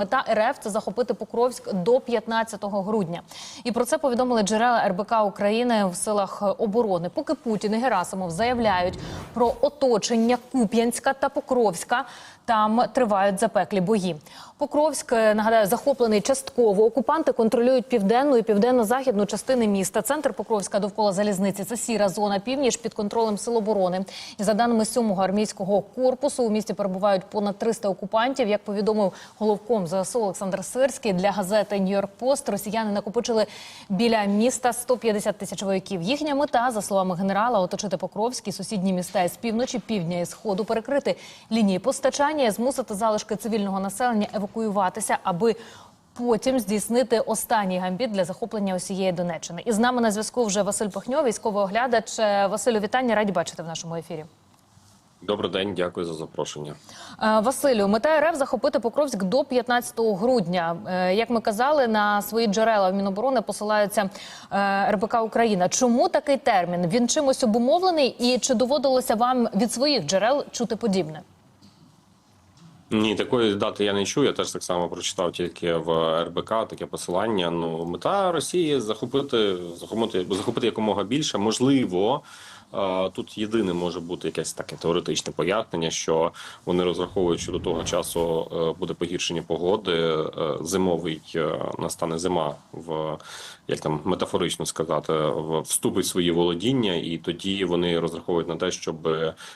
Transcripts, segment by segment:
Мета РФ це захопити Покровськ до 15 грудня. І про це повідомили джерела РБК України в силах оборони. Поки Путін і Герасимов заявляють про оточення Куп'янська та Покровська, там тривають запеклі бої. Покровськ, е, нагадаю, захоплений частково. Окупанти контролюють південну і південно-західну частини міста. Центр Покровська довкола залізниці це сіра зона, північ під контролем сил оборони. І за даними 7-го армійського корпусу, у місті перебувають понад 300 окупантів. Як повідомив головком ЗСУ Олександр Сирський для газети Нью-Йорк Пост, росіяни накопичили біля міста 150 тисяч вояків. Їхня мета, за словами генерала, оточити Покровськ і сусідні міста із півночі, півдня і сходу, перекрити лінії постачання, і змусити залишки цивільного населення евакуюватися, аби потім здійснити останній гамбіт для захоплення усієї Донеччини. І з нами на зв'язку вже Василь Пахньов, військовий оглядач. Е, Василю, вітання, раді бачити в нашому ефірі. Добрий день, дякую за запрошення. Е, Василю, мета РФ захопити Покровськ до 15 грудня. Е, Як ми казали, на свої джерела в Міноборони посилаються е, РБК Україна. Чому такий термін? Він чимось обумовлений, і чи доводилося вам від своїх джерел чути подібне? Ні, такої дати я не чую. Я теж так само прочитав тільки в РБК таке посилання. Ну, мета Росії захопити захопити, захопити якомога більше. Можливо, тут єдине може бути якесь таке теоретичне пояснення, що вони розраховують, що до того часу е, буде погіршення погоди. е, Зимовий е, настане зима в як там метафорично сказати, вступить в свої володіння, і тоді вони розраховують на те, щоб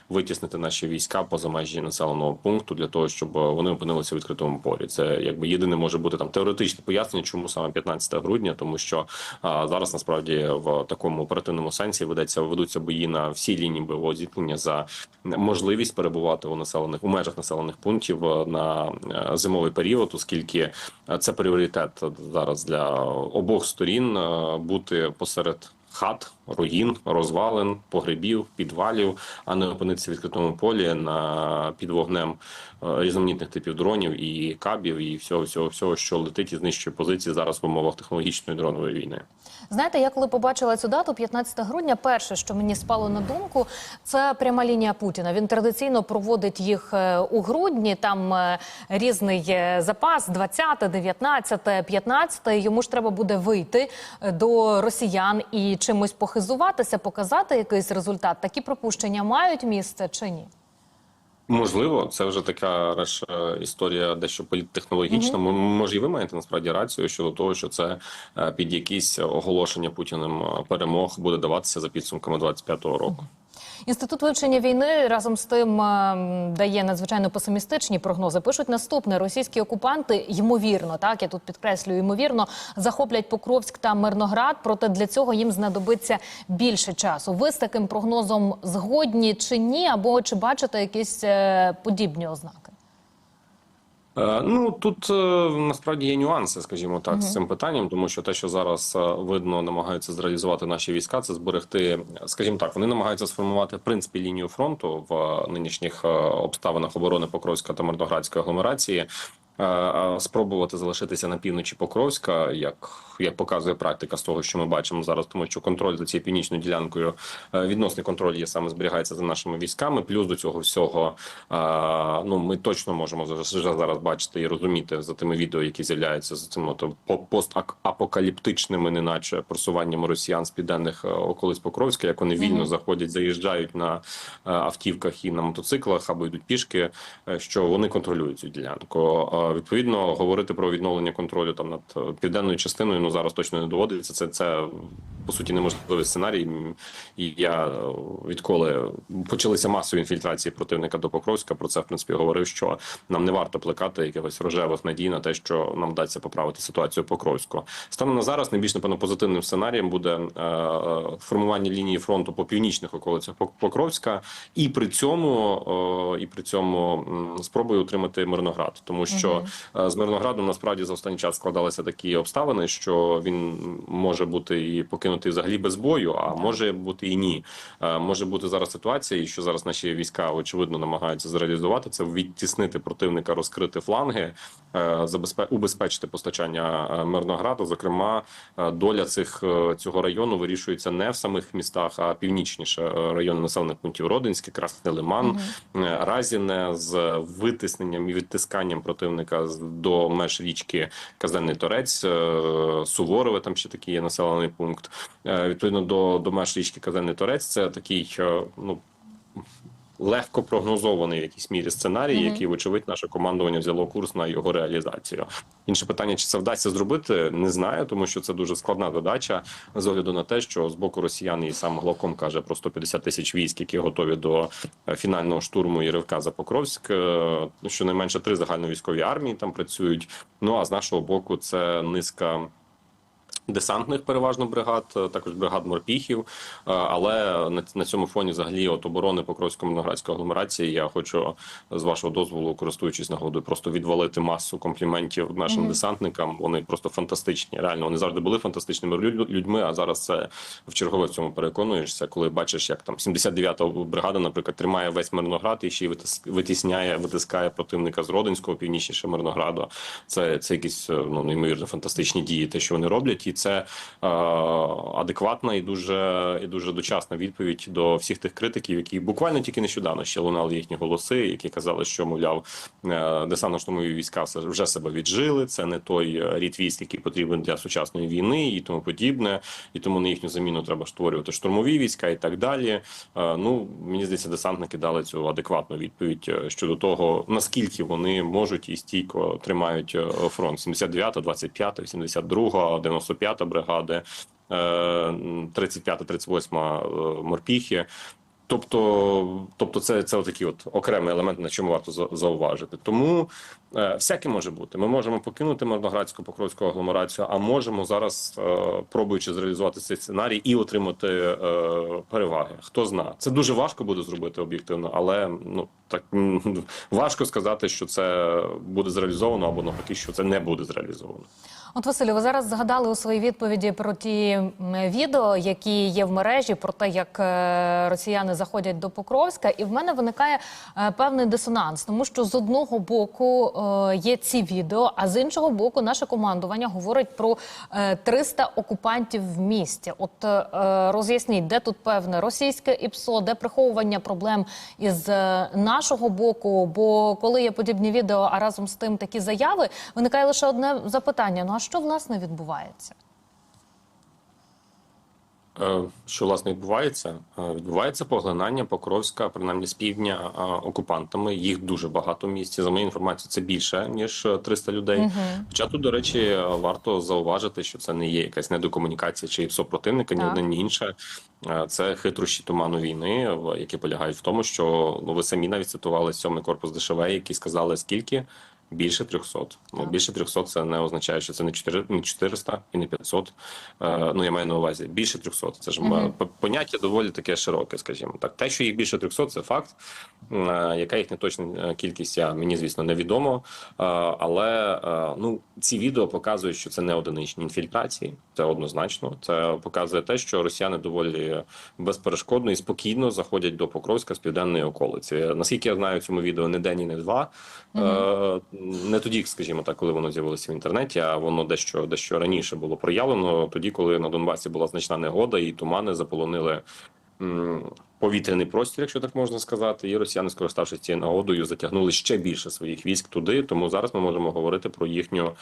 витіснити наші війська поза межі населеного пункту для того, щоб вони опинилися в відкритому полі. Це якби єдине може бути там теоретичне пояснення, чому саме 15 грудня, тому що а, зараз насправді в такому оперативному сенсі ведеться ведуться бої на всій лінії бойового зіткнення за можливість перебувати у населених у межах населених пунктів е, на е, зимовий період, оскільки е, це пріоритет зараз для обох сторін бути посеред. Хат, руїн, розвалин, погребів, підвалів, а не опинитися в відкритому полі на під вогнем е, різноманітних типів дронів і кабів, і всього, всього, всього, що летить і знищує позиції зараз в умовах технологічної дронової війни. Знаєте, я коли побачила цю дату, 15 грудня, перше, що мені спало на думку, це пряма лінія Путіна. Він традиційно проводить їх е, у грудні. Там е, різний запас: 20, 19, 15. Йому ж треба буде вийти до росіян і чимось похизуватися, показати якийсь результат. Такі пропущення мають місце чи ні? Можливо, це вже така реш, е, історія дещо політтехнологічна. М- Може, і ви маєте насправді рацію щодо того, що це е, під якісь оголошення Путіним е, перемог буде даватися за підсумками 25-го року. Інститут вивчення війни разом з тим ем, дає надзвичайно песимістичні прогнози. Пишуть наступне: російські окупанти ймовірно, так я тут підкреслюю, ймовірно захоплять Покровськ та Мирноград. Проте для цього їм знадобиться більше часу. Ви з таким прогнозом згодні чи ні? Або чи бачите якісь е, подібні ознаки? Е, Ну тут е, насправді є нюанси, скажімо так, з цим питанням, тому що те, що зараз е, видно, намагаються зреалізувати наші війська, це зберегти, скажімо так, вони намагаються сформувати в принципі лінію фронту в нинішніх обставинах оборони Покровська та Мордоградської агломерації. Е, Спробувати залишитися на півночі Покровська, як як показує практика з того, що ми бачимо зараз, тому що контроль за цією північною ділянкою, е, відносний контроль є саме зберігається за нашими військами. Плюс до цього всього, е, ну ми точно можемо зараз бачити і розуміти за тими відео, які з'являються за цим от, постапокаліптичними, неначе просуваннями росіян з південних околиць Покровська, як вони вільно заходять, заїжджають на автівках і на мотоциклах або йдуть пішки, що вони контролюють цю ділянку. Відповідно, говорити про відновлення контролю там над е, південною частиною ну зараз точно не доводиться. Це це по суті неможливий сценарій. І я е, відколи почалися масові інфільтрації противника до Покровська, про це в принципі говорив, що нам не варто плекати якихось рожевих надій на те, що нам вдасться поправити ситуацію Покровську. Станом на зараз найбільш напевно позитивним сценарієм буде е, формування лінії фронту по північних околицях Пок- Покровська, і при цьому і при цьому м, спробую утримати Мирноград, тому що е, з Мирноградом насправді за останній час складалися такі обставини, що він може бути і покинутий взагалі без бою, а може бути і ні. Е, Може бути зараз ситуація, і що зараз наші війська очевидно намагаються зреалізувати це відтіснити противника, розкрити фланги, е, убезпечити постачання Мирнограду. Зокрема, доля цих цього району вирішується не в самих містах, а північніше райони населених пунктів Родинське, Красний Лиман, е, Разіне з витисненням і відтисканням противника. Противника до меж річки Казенний Торець, е, Суворове. Там ще такий є населений пункт. Е, Відповідно до, до меж річки Казенний Торець, це такий е, ну. Легко прогнозований в якійсь мірі сценарій, Мгм. який, вочевидь, наше командування взяло курс на його реалізацію. Інше питання, чи це вдасться зробити, не знаю, тому що це дуже складна задача з огляду на те, що з боку росіян і сам Главком каже про 150 тисяч військ, які готові до е, фінального штурму і ривка за Покровськ. Е, Щонайменше три загальновійськові армії там працюють. Ну а з нашого боку, це низка. Десантних переважно бригад, е, також бригад морпіхів. Е, Але на, цьому фоні, взагалі, от оборони Покровської Міноградської агломерації, я хочу з вашого дозволу, користуючись нагодою, просто відвалити масу компліментів нашим Мгм. десантникам. Вони просто фантастичні. Реально, вони завжди були фантастичними людьми. А зараз це в чергове в цьому переконуєшся, коли бачиш, як там 79-та бригада, наприклад, тримає весь Мирноград і ще й витісняє, витискає противника з Родинського, північніше Мирнограду. Це, це якісь е, ну неймовірно фантастичні дії, те, що вони роблять, і це е, адекватна і дуже і дуже дочасна відповідь до всіх тих критиків, які буквально тільки нещодавно ще лунали їхні голоси, які казали, що мовляв е, десантно-штурмові війська вже себе віджили. Це не той е, рід військ, який потрібен для сучасної війни, і тому подібне. І тому на їхню заміну треба створювати штурмові війська і так далі. Ну мені здається, десантники дали цю адекватну відповідь щодо того, наскільки вони можуть і стійко тримають фронт. 79, 25, 82, 95 бригади, е, 35, 38 е, морпіхи. Тобто, тобто, це, це такий от окремий елемент, на чому варто зауважити. Тому всяке може бути. Ми можемо покинути Мирноградську покровську агломерацію, а можемо зараз, е, пробуючи зреалізувати цей сценарій, і отримати е, переваги. Хто зна, це дуже важко буде зробити об'єктивно, але ну так важко сказати, що це буде зреалізовано або навпаки, що це не буде зреалізовано. От Василю, ви зараз згадали у своїй відповіді про ті відео, які є в мережі, про те, як е, росіяни заходять до Покровська, і в мене виникає е, певний дисонанс, тому що з одного боку е, є ці відео, а з іншого боку, наше командування говорить про е, 300 окупантів в місті. От е, роз'ясніть, де тут певне російське ІПСО, де приховування проблем із е, нашого боку. Бо коли є подібні відео, а разом з тим такі заяви, виникає лише одне запитання: ну а що власне відбувається? Е, Що власне відбувається? Е, Відбувається поглинання Покровська, принаймні з півдня е, окупантами. Їх дуже багато в місті. За моєю інформацією, це більше ніж е, 300 людей. Мгм. Хоча тут, до речі, варто зауважити, що це не є якась недокомунікація чи ПСО противника, ні одне, ні інше. Це хитрощі туману війни, які полягають в тому, що ну ви самі навіть цитували сьомий корпус ДШВ, які сказали скільки. Більше 300. Ну, більше 300 це не означає, що це не 4, не 400 і не 500. Е, ну, я маю на увазі більше 300. Це ж м, поняття доволі таке широке, скажімо так. Те, що їх більше 300, це факт. Е, яка їхня точна е, кількість, я, мені, звісно, невідомо. Е, але е, ну, ці відео показують, що це не одиничні інфільтрації. Це однозначно. Це показує те, що росіяни доволі безперешкодно і спокійно заходять до Покровська з південної околиці. Наскільки я знаю, в цьому відео не день і не два. Е, не тоді, скажімо так, коли воно з'явилося в інтернеті, а воно дещо дещо раніше було проявлено. Тоді, коли на Донбасі була значна негода, і тумани заполонили повітряний простір, якщо так можна сказати, і росіяни, скориставшись цією нагодою, затягнули ще більше своїх військ туди. Тому зараз ми можемо говорити про їхню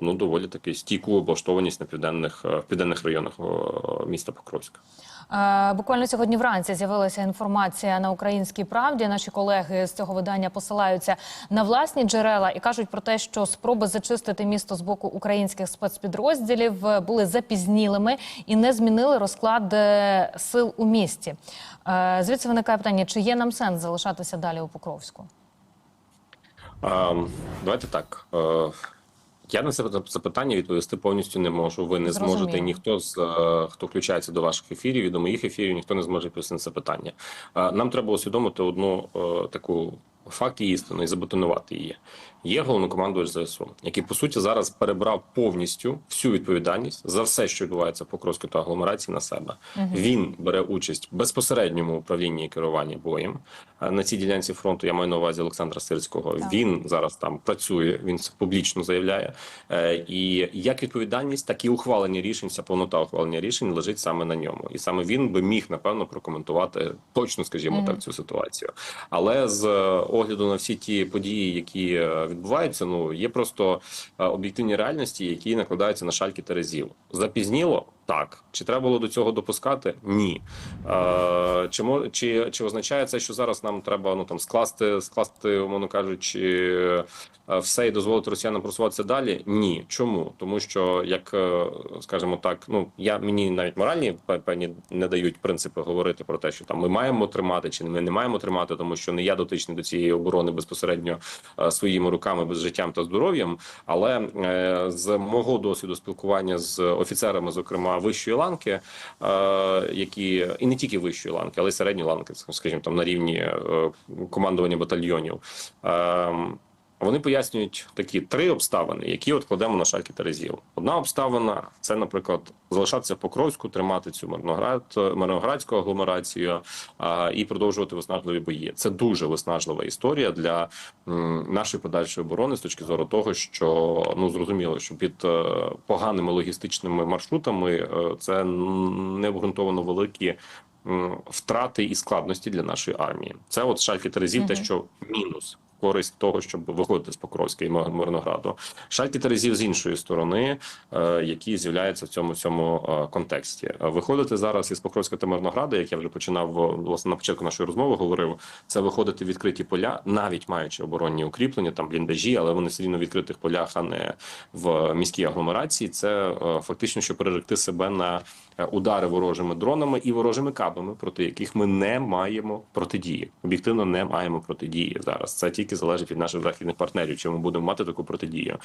ну доволі таки стійку облаштованість на південних в південних районах міста Покровська. Е, Буквально сьогодні вранці з'явилася інформація на українській правді. Наші колеги з цього видання посилаються на власні джерела і кажуть про те, що спроби зачистити місто з боку українських спецпідрозділів е, були запізнілими і не змінили розклад е, сил у місті. Звідси виникає питання: чи є нам сенс залишатися далі у Покровську? Ем, Давайте так. Я на це запитання відповісти повністю не можу. Ви не Зрозуміло. зможете. Ніхто з е, хто включається до ваших ефірів і до моїх ефірів, ніхто не зможе відповісти на це питання. Е, Нам треба усвідомити одну е, таку факт істину і забетонувати її. Є головнокомандувач ЗСУ, який по суті зараз перебрав повністю всю відповідальність за все, що відбувається в Покровській та агломерації на себе. Він бере участь в безпосередньому управлінні і керуванні боєм Е, на цій ділянці фронту. Я маю на увазі Олександра Сирського. Так. Він зараз там працює. Він це публічно заявляє. Е, І як відповідальність, так і ухвалення рішень, ця повнота ухвалення рішень лежить саме на ньому. І саме він би міг напевно прокоментувати точно, скажімо Мгм. так, цю ситуацію. Але з е, огляду на всі ті події, які е, відбуваються, ну є просто е, об'єктивні реальності, які накладаються на шальки Терезів. Запізніло. Так, чи треба було до цього допускати? Ні. Е, чи, чи, чи означає це, що зараз нам треба ну там скласти, скласти, умовно кажучи, е, все і дозволити росіянам просуватися далі? Ні. Чому? Тому що, як е, скажімо так, ну я мені навіть моральні пе- певні не дають принципи говорити про те, що там ми маємо тримати чи ми не маємо тримати, тому що не я дотичний до цієї оборони безпосередньо е, своїми руками, без життям та здоров'ям. Але е, з мого досвіду спілкування з офіцерами, зокрема вищої ланки, е, які і не тільки вищої ланки, але й середньої ланки, скажімо, там на рівні е, командування батальйонів. Вони пояснюють такі три обставини, які от кладемо на шальки Терезів. Одна обставина це, наприклад, залишатися в Покровську, тримати цю Мирноград, Мирноградську агломерацію а, і продовжувати виснажливі бої. Це дуже виснажлива історія для м, нашої подальшої оборони з точки зору того, що ну зрозуміло, що під е, поганими логістичними маршрутами е, це не обґрунтовано великі. Втрати і складності для нашої армії це от шальки Терезів, те, що мінус користь того, щоб виходити з Покровська і Мир- Мирнограду. Шальки Терезів з іншої сторони, е, які з'являються в цьому цьому е, контексті. Виходити зараз із Покровська та Мирнограда, як я вже починав е, власне на початку нашої розмови, говорив, це виходити в відкриті поля, навіть маючи оборонні укріплення, там бліндажі, але вони все рівно в відкритих полях, а не в міській агломерації. Це фактично, щоб переректи себе на удари ворожими дронами і ворожими кабами, проти яких ми не маємо протидії. Об'єктивно не маємо протидії зараз. Це тільки залежить від наших західних партнерів, чи ми будемо мати таку протидію.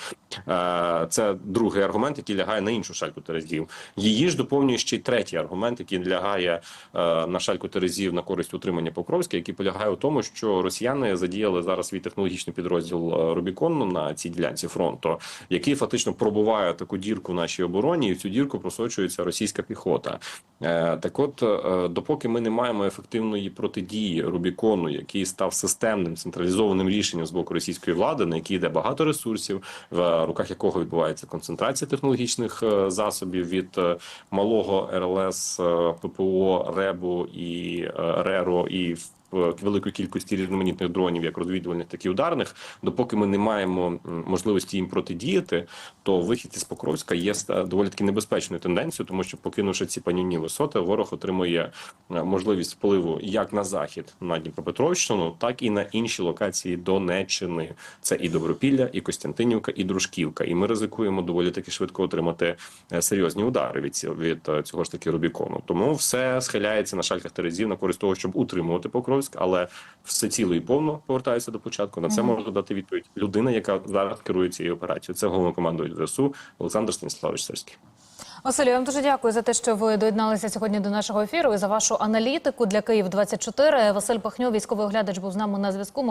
Е, Це другий аргумент, який лягає на іншу шальку терезів. Її ж доповнює ще й третій аргумент, який лягає е, на шальку терезів на користь утримання Покровська, який полягає у тому, що росіяни задіяли зараз свій технологічний підрозділ е, Рубікону на цій ділянці фронту, який фактично пробуває таку дірку в нашій обороні, і в цю дірку просочується російська піхота. Так, от допоки ми не маємо ефективної протидії Рубікону, який став системним централізованим рішенням з боку російської влади, на які йде багато ресурсів, в руках якого відбувається концентрація технологічних е, засобів від е, малого РЛС, е, ППО, РЕБу і РЕРО і великої кількості різноманітних дронів, як розвідувальних, так і ударних. Допоки ми не маємо можливості їм протидіяти, то вихід із Покровська є доволі таки небезпечною тенденцією, тому що покинувши ці панівні висоти, ворог отримує е, можливість впливу як на захід на Дніпропетровщину, так і на інші локації Донеччини. Це і Добропілля, і Костянтинівка, і Дружківка. І ми ризикуємо доволі таки швидко отримати е, серйозні удари від від е, цього ж таки Рубікону. Тому все схиляється на шальках Терезів на користь того, щоб утримувати Покровськ, але все ціло і повно повертається до початку. На це Мгм. може дати відповідь людина, яка зараз керує цією операцією. Це головнокомандуючий ЗСУ Олександр Станіславович Сирський. Василю, я вам дуже дякую за те, що ви доєдналися сьогодні до нашого ефіру і за вашу аналітику для Київ 24 Василь Пахньо, військовий оглядач, був з нами на зв'язку.